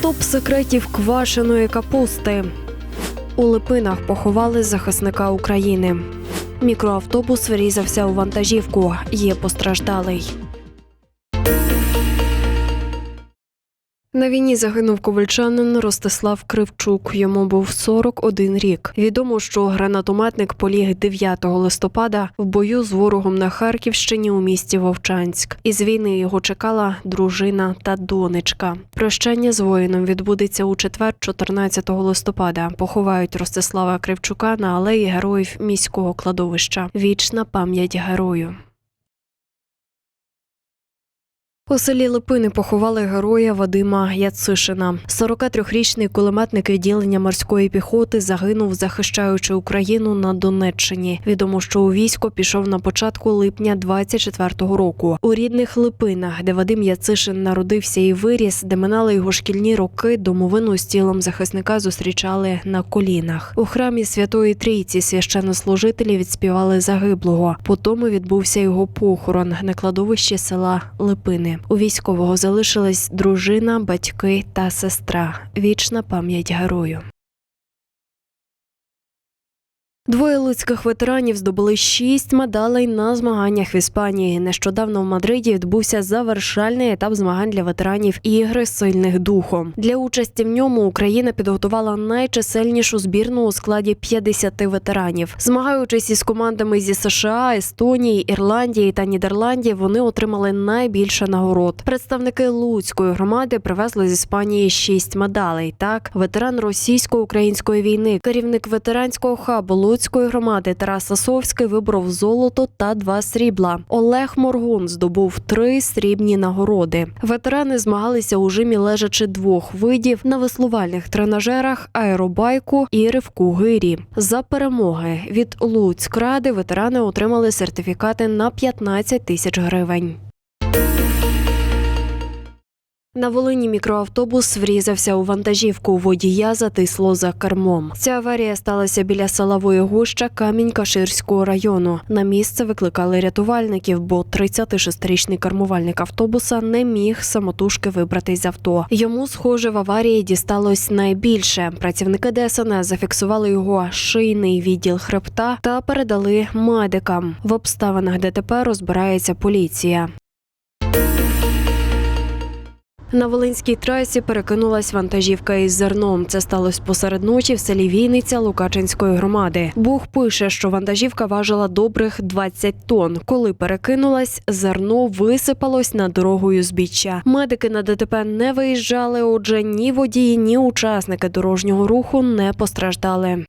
Топ секретів квашеної капусти. У Липинах поховали захисника України. Мікроавтобус врізався у вантажівку. Є постраждалий. На війні загинув ковальчанин Ростислав Кривчук. Йому був 41 рік. Відомо, що гранатометник поліг 9 листопада в бою з ворогом на Харківщині у місті Вовчанськ. Із війни його чекала дружина та донечка. Прощання з воїном відбудеться у четвер, 14 листопада. Поховають Ростислава Кривчука на алеї героїв міського кладовища. Вічна пам'ять герою. У селі Липини поховали героя Вадима Яцишина. 43-річний кулеметник відділення морської піхоти загинув, захищаючи Україну на Донеччині. Відомо, що у військо пішов на початку липня 24-го року. У рідних Липинах, де Вадим Яцишин народився і виріс, де минали його шкільні роки, домовину з тілом захисника зустрічали на колінах. У храмі Святої Трійці священнослужителі відспівали загиблого. Потім відбувся його похорон на кладовищі села Липини. У військового залишились дружина, батьки та сестра. Вічна пам'ять герою. Двоє луцьких ветеранів здобули шість медалей на змаганнях в Іспанії. Нещодавно в Мадриді відбувся завершальний етап змагань для ветеранів ігри сильних духом. Для участі в ньому Україна підготувала найчисельнішу збірну у складі 50 ветеранів. Змагаючись із командами зі США, Естонії, Ірландії та Нідерландів, вони отримали найбільше нагород. Представники Луцької громади привезли з Іспанії шість медалей. Так, ветеран російсько-української війни, керівник ветеранського хабу Луцької громади Тарас Сасовський вибрав золото та два срібла. Олег Моргун здобув три срібні нагороди. Ветерани змагалися у жимі лежачи двох видів на веслувальних тренажерах, аеробайку і ривку гирі. За перемоги від Луцькради ветерани отримали сертифікати на 15 тисяч гривень. На Волині мікроавтобус врізався у вантажівку. Водія затисло за кермом. Ця аварія сталася біля села Воєгуща Камінь-Каширського району. На місце викликали рятувальників, бо 36-річний кермувальник автобуса не міг самотужки вибратись з авто. Йому, схоже, в аварії дісталось найбільше. Працівники ДСНС зафіксували його шийний відділ хребта та передали медикам. В обставинах ДТП розбирається поліція. На Волинській трасі перекинулась вантажівка із зерном. Це сталося посеред ночі в селі Війниця Лукачинської громади. Бух пише, що вантажівка важила добрих 20 тонн. Коли перекинулась, зерно висипалось на дорогою збіччя. Медики на ДТП не виїжджали. Отже, ні водії, ні учасники дорожнього руху не постраждали.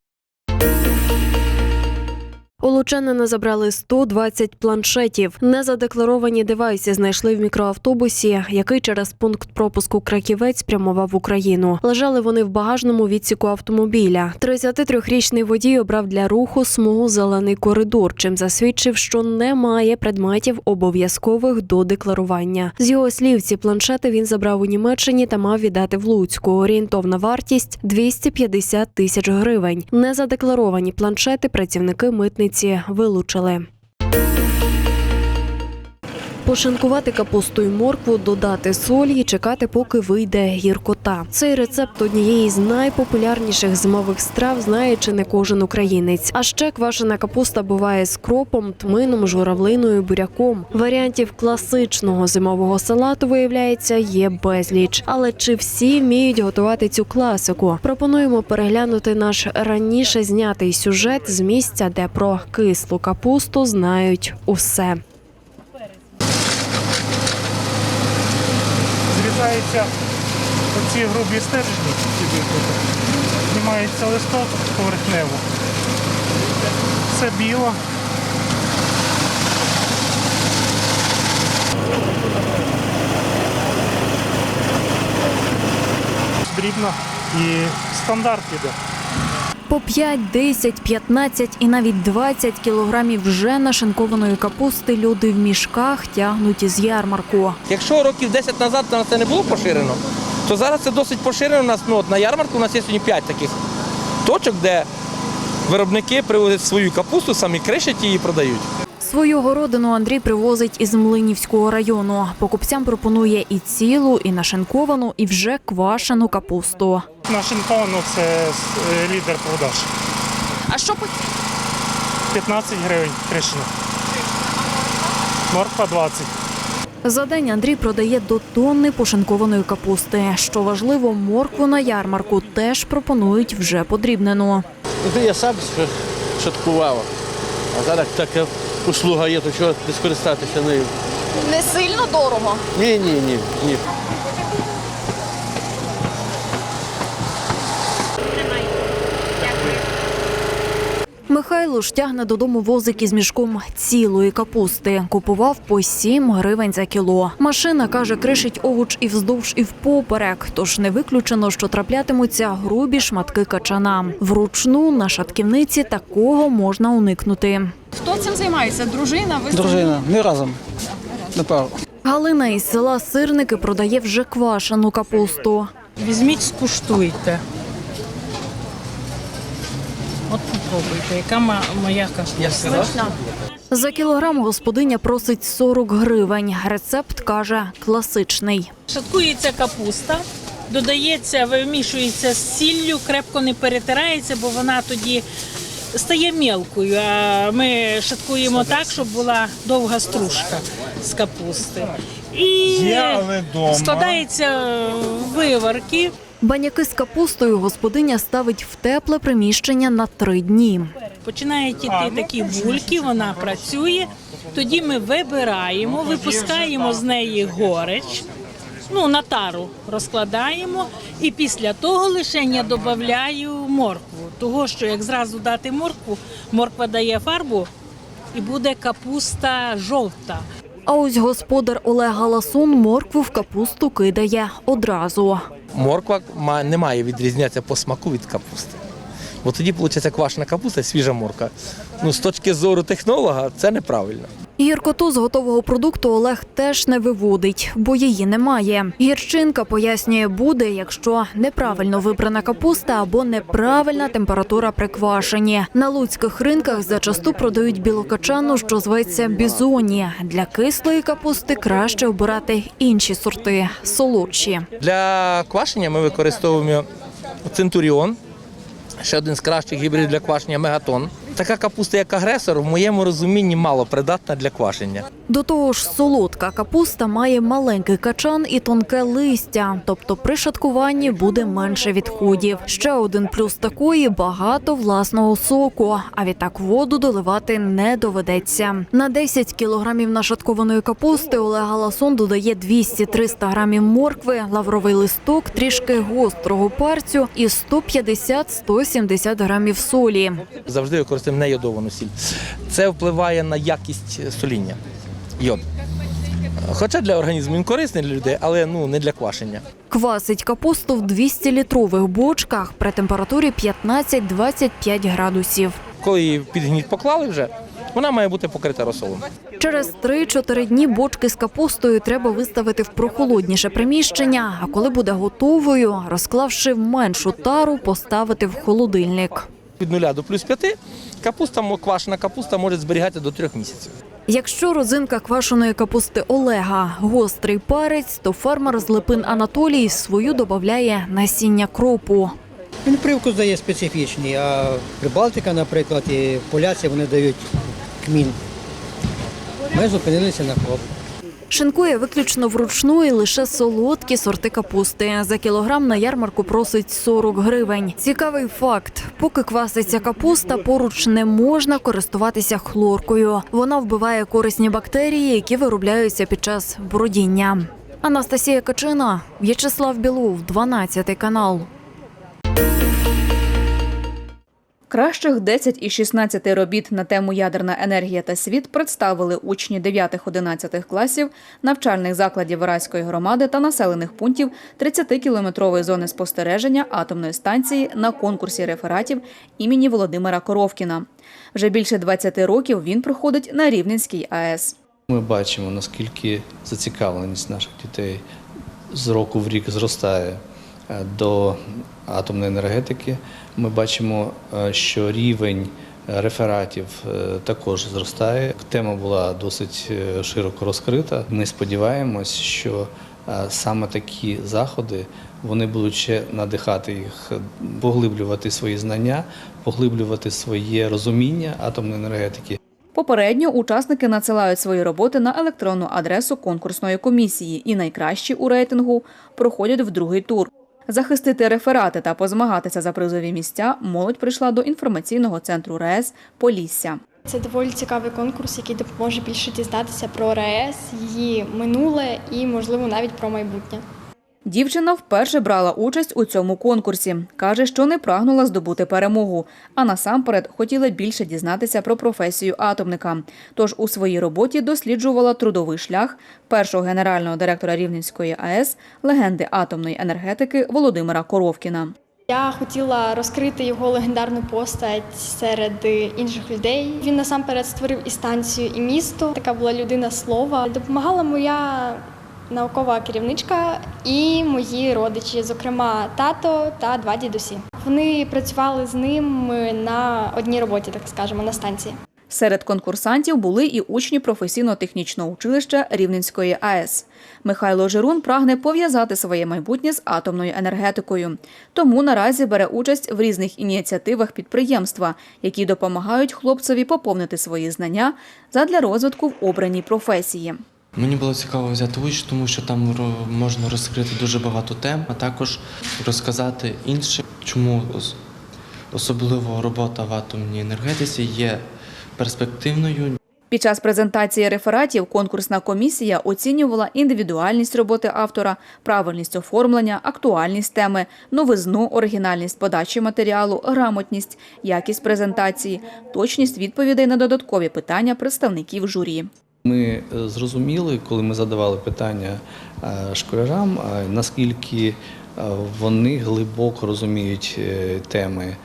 У Лучанина забрали 120 планшетів. Незадекларовані девайси знайшли в мікроавтобусі, який через пункт пропуску Краківець прямував в Україну. Лежали вони в багажному відсіку автомобіля. 33-річний водій обрав для руху смугу зелений коридор, чим засвідчив, що немає предметів обов'язкових до декларування. З його слів, ці планшети він забрав у Німеччині та мав віддати в Луцьку. Орієнтовна вартість 250 тисяч гривень. Незадекларовані планшети працівники митниці вилучили. Пошинкувати капусту і моркву, додати солі і чекати, поки вийде гіркота. Цей рецепт однієї з найпопулярніших зимових страв знає чи не кожен українець. А ще квашена капуста буває з кропом, тмином, журавлиною, буряком. Варіантів класичного зимового салату виявляється є безліч. Але чи всі вміють готувати цю класику? Пропонуємо переглянути наш раніше знятий сюжет з місця, де про кислу капусту знають усе. Зрізаються оці грубі стержні, знімається листок поверхнево. Все біло. Дрібно і стандарт іде. По 5, 10, 15 і навіть 20 кілограмів вже нашинкованої капусти люди в мішках тягнуть із ярмарку. Якщо років 10 назад на це не було поширено, то зараз це досить поширено. У нас ну, от на ярмарку у нас є сьогодні 5 таких точок, де виробники привозять свою капусту, самі кришать її і продають. Свою городину Андрій привозить із Млинівського району. Покупцям пропонує і цілу, і нашинковану, і вже квашену капусту. Нашинковано це е, лідер продаж. А що по 15 гривень кришина. Морква 20. За день Андрій продає до тонни пошинкованої капусти. Що важливо, моркву на ярмарку теж пропонують вже подрібнену. Ну, Я сам шаткував, а зараз така услуга є, то чого не скористатися нею. Не сильно дорого. Ні, ні, ні, ні. Михайло ж тягне додому возик із мішком цілої капусти. Купував по 7 гривень за кіло. Машина каже, кришить овоч і вздовж, і впоперек. Тож не виключено, що траплятимуться грубі шматки качана. Вручну на шатківниці такого можна уникнути. Хто цим займається? Дружина? Ви Дружина, ми разом. Напевно. Галина із села Сирники продає вже квашену капусту. Візьміть, скуштуйте. От попробуйте, яка моя капуста. За кілограм господиня просить 40 гривень. Рецепт каже класичний. Шаткується капуста, додається, вимішується з сіллю, крепко не перетирається, бо вона тоді стає мілкою. А ми шаткуємо так, щоб була довга стружка з капусти. І складається виварки. Баняки з капустою господиня ставить в тепле приміщення на три дні. Починають іти такі бульки, вона працює. Тоді ми вибираємо, випускаємо з неї горич, ну на тару розкладаємо, і після того лише я додаю моркву. Того, що як зразу дати моркву, морква дає фарбу і буде капуста жовта. А ось господар Олег Галасун моркву в капусту кидає одразу. Морква не має відрізнятися по смаку від капусти. Бо тоді виходить квашена капуста свіжа морква. Ну, з точки зору технолога, це неправильно. Гіркоту з готового продукту Олег теж не виводить, бо її немає. Гірчинка пояснює, буде, якщо неправильно вибрана капуста або неправильна температура при квашенні. На луцьких ринках зачасту продають білокачану, що зветься бізоні. Для кислої капусти краще обирати інші сорти солодші. Для квашення ми використовуємо центуріон, ще один з кращих гібридів для квашення мегатон. Така капуста, як агресор, в моєму розумінні мало придатна для квашення. До того ж, солодка капуста має маленький качан і тонке листя, тобто при шаткуванні буде менше відходів. Ще один плюс такої багато власного соку, а відтак воду доливати не доведеться. На 10 кілограмів нашаткованої капусти Олег Галасон додає 200-300 грамів моркви, лавровий листок, трішки гострого парцю і 150-170 грамів солі. Завжди використовуємо нейодовану сіль. Це впливає на якість соління. Йод. Хоча для організму він корисний для людей, але ну не для квашення. Квасить капусту в 200-літрових бочках при температурі 15-25 градусів. Коли її під гніт поклали вже, вона має бути покрита розсолом. Через 3-4 дні бочки з капустою треба виставити в прохолодніше приміщення, а коли буде готовою, розклавши в меншу тару, поставити в холодильник. Від 0 до плюс 5 капуста, квашена капуста може зберігати до трьох місяців. Якщо розинка квашеної капусти Олега гострий парець, то фермер з Липин Анатолій свою додає насіння кропу. Він привкус дає специфічний, а Прибалтика, наприклад, і поляці вони дають кмін. Ми зупинилися на хлоп. Шинкує виключно вручну і лише солодкі сорти капусти. За кілограм на ярмарку просить 40 гривень. Цікавий факт: поки кваситься капуста, поруч не можна користуватися хлоркою. Вона вбиває корисні бактерії, які виробляються під час бродіння. Анастасія Качина, В'ячеслав Білов, 12 канал. Кращих 10 із 16 робіт на тему ядерна енергія та світ представили учні 9-11 класів навчальних закладів Вараської громади та населених пунктів 30-кілометрової зони спостереження атомної станції на конкурсі рефератів імені Володимира Коровкіна. Вже більше 20 років він проходить на Рівненській АЕС. Ми бачимо, наскільки зацікавленість наших дітей з року в рік зростає е, до атомної енергетики. Ми бачимо, е, що рівень рефератів е, також зростає. Тема була досить е, широко розкрита. Ми сподіваємось, що е, саме такі заходи вони будуть ще надихати їх, е, поглиблювати свої знання, поглиблювати своє розуміння атомної енергетики. Попередньо учасники надсилають свої роботи на електронну адресу конкурсної комісії і найкращі у рейтингу проходять в другий тур. Захистити реферати та позмагатися за призові місця молодь прийшла до інформаційного центру РЕС Полісся. Це доволі цікавий конкурс, який допоможе більше дізнатися про РЕС, її минуле і, можливо, навіть про майбутнє. Дівчина вперше брала участь у цьому конкурсі. Каже, що не прагнула здобути перемогу, а насамперед хотіла більше дізнатися про професію атомника. Тож у своїй роботі досліджувала трудовий шлях першого генерального директора Рівненської АЕС, легенди атомної енергетики Володимира Коровкіна. Я хотіла розкрити його легендарну постать серед інших людей. Він насамперед створив і станцію, і місто. Така була людина слова. Допомагала моя наукова керівничка і мої родичі, зокрема тато та два дідусі. Вони працювали з ним на одній роботі, так скажемо, на станції. Серед конкурсантів були і учні професійно-технічного училища Рівненської АЕС. Михайло Жирун прагне пов'язати своє майбутнє з атомною енергетикою. Тому наразі бере участь в різних ініціативах підприємства, які допомагають хлопцеві поповнити свої знання задля розвитку в обраній професії. Мені було цікаво взяти участь, тому що там можна розкрити дуже багато тем, а також розказати іншим, чому особливо робота в атомній енергетиці є перспективною, Під час презентації рефератів конкурсна комісія оцінювала індивідуальність роботи автора, правильність оформлення, актуальність теми, новизну, оригінальність подачі матеріалу, грамотність, якість презентації, точність відповідей на додаткові питання представників журі. Ми е, зрозуміли, коли ми задавали питання е, школярам, е, наскільки вони глибоко розуміють теми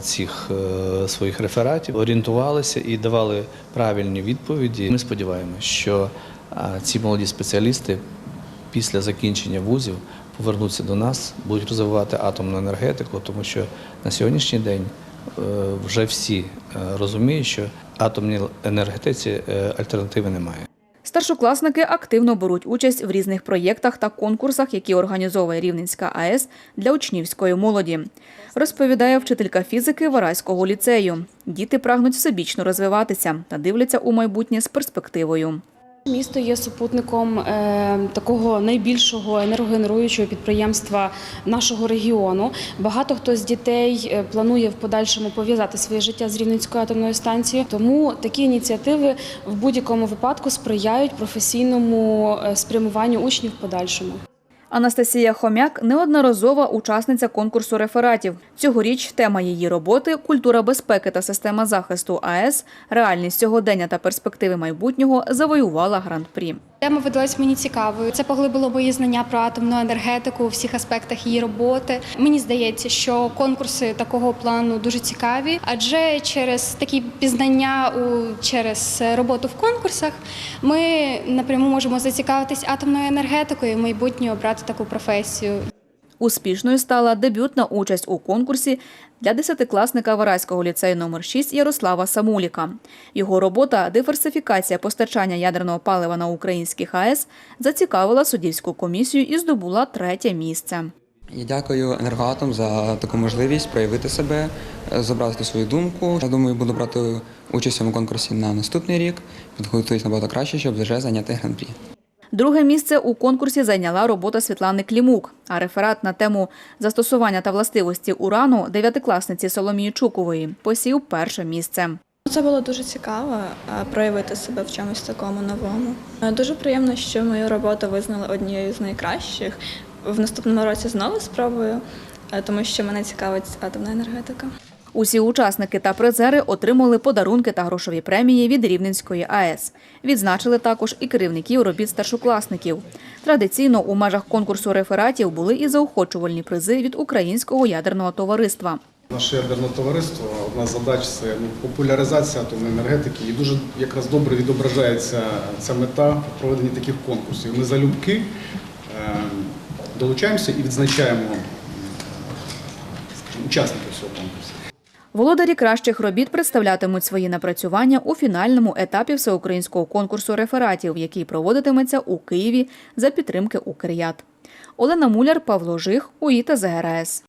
цих своїх рефератів, орієнтувалися і давали правильні відповіді. Ми сподіваємося, що ці молоді спеціалісти після закінчення вузів повернуться до нас, будуть розвивати атомну енергетику, тому що на сьогоднішній день вже всі е, розуміють, що атомній енергетиці е, альтернативи немає. Старшокласники активно беруть участь в різних проєктах та конкурсах, які організовує Рівненська АЕС для учнівської молоді. Розповідає вчителька фізики Вараського ліцею. Діти прагнуть всебічно розвиватися та дивляться у майбутнє з перспективою. Місто є супутником е, такого найбільшого енергогенеруючого підприємства нашого регіону. Багато хто з дітей е, планує в подальшому пов'язати своє життя з Рівненською атомною станцією. Тому такі ініціативи в будь-якому випадку сприяють професійному е, спрямуванню учнів в подальшому. Анастасія Хомяк неодноразова учасниця конкурсу рефератів. Цьогоріч тема її роботи культура безпеки та система захисту АЕС, реальність сьогодення та перспективи майбутнього завоювала гран-прі. Тема видалась мені цікавою. Це поглибило мої знання про атомну енергетику у всіх аспектах її роботи. Мені здається, що конкурси такого плану дуже цікаві, адже через такі пізнання у через роботу в конкурсах ми напряму можемо зацікавитись атомною енергетикою і в майбутнє обрати таку професію. Успішною стала дебютна участь у конкурсі для десятикласника Вараського ліцею номер 6 Ярослава Самуліка. Його робота «Диверсифікація постачання ядерного палива на українських АЕС» зацікавила суддівську комісію і здобула третє місце. І дякую енергоатом за таку можливість проявити себе, забрати свою думку. Я думаю, буду брати участь у цьому конкурсі на наступний рік, підготуюсь набагато краще, щоб вже зайняти гран-прі. Друге місце у конкурсі зайняла робота Світлани Клімук, а реферат на тему застосування та властивості урану дев'ятикласниці Соломії Чукової посів перше місце. Це було дуже цікаво е, проявити себе в чомусь такому новому. Е, Дуже приємно, що мою роботу визнали однією з найкращих. В наступному році знову спробую, е, тому що мене цікавить атомна енергетика. Усі учасники та призери отримали подарунки та грошові премії від Рівненської АЕС. Відзначили також і керівників робіт старшокласників. Традиційно у межах конкурсу рефератів були і заохочувальні призи від Українського ядерного товариства. Наше ядерне товариство, одна з задач це популяризація атомної енергетики. І дуже якраз добре відображається ця мета в проведенні таких конкурсів. Ми залюбки е, долучаємося і відзначаємо скажімо, учасників цього конкурсу. Володарі кращих робіт представлятимуть свої напрацювання у фінальному етапі всеукраїнського конкурсу рефератів, який проводитиметься у Києві за підтримки Укрят. Олена Муляр, Павло Жих, УІТА ЗГРС.